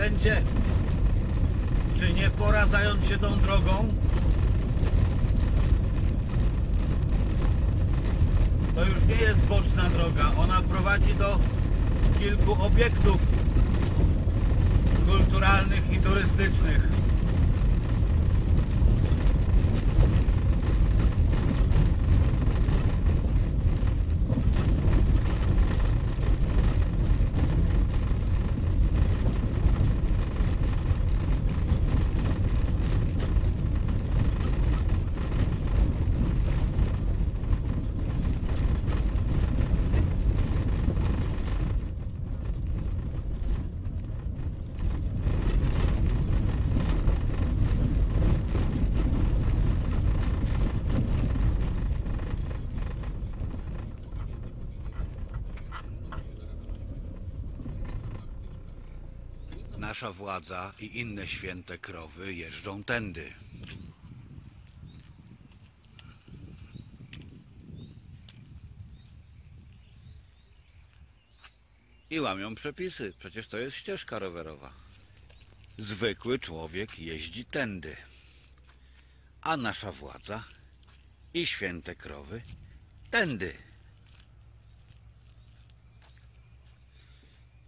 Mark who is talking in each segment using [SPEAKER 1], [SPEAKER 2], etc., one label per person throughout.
[SPEAKER 1] prezydencie, czy nie pora zająć się tą drogą? To już nie jest boczna droga, ona prowadzi do kilku obiektów kulturalnych i turystycznych. Nasza władza i inne święte krowy jeżdżą tędy. I łamią przepisy. Przecież to jest ścieżka rowerowa. Zwykły człowiek jeździ tędy. A nasza władza i święte krowy tędy.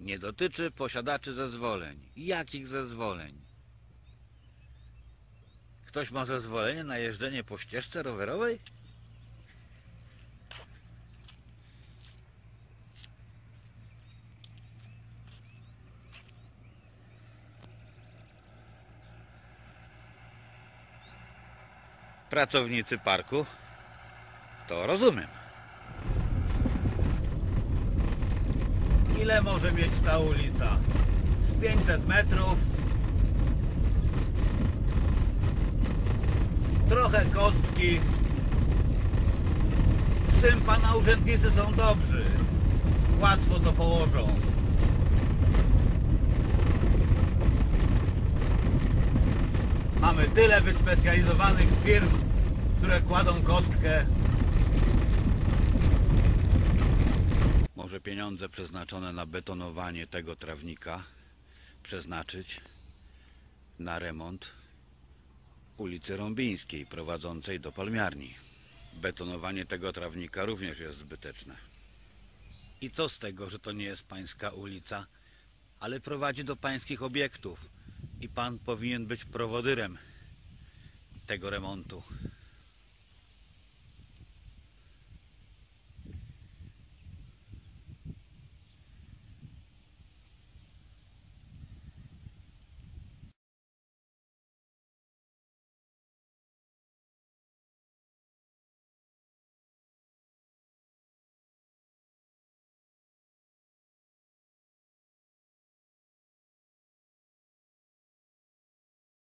[SPEAKER 1] Nie dotyczy posiadaczy zezwoleń. Jakich zezwoleń? Ktoś ma zezwolenie na jeżdżenie po ścieżce rowerowej? Pracownicy parku? To rozumiem. Ile może mieć ta ulica? Z 500 metrów. Trochę kostki. W tym pana urzędnicy są dobrzy. Łatwo to położą. Mamy tyle wyspecjalizowanych firm, które kładą kostkę pieniądze przeznaczone na betonowanie tego trawnika przeznaczyć na remont ulicy Rąbińskiej prowadzącej do palmiarni. Betonowanie tego trawnika również jest zbyteczne. I co z tego, że to nie jest pańska ulica, ale prowadzi do pańskich obiektów i pan powinien być prowodyrem tego remontu.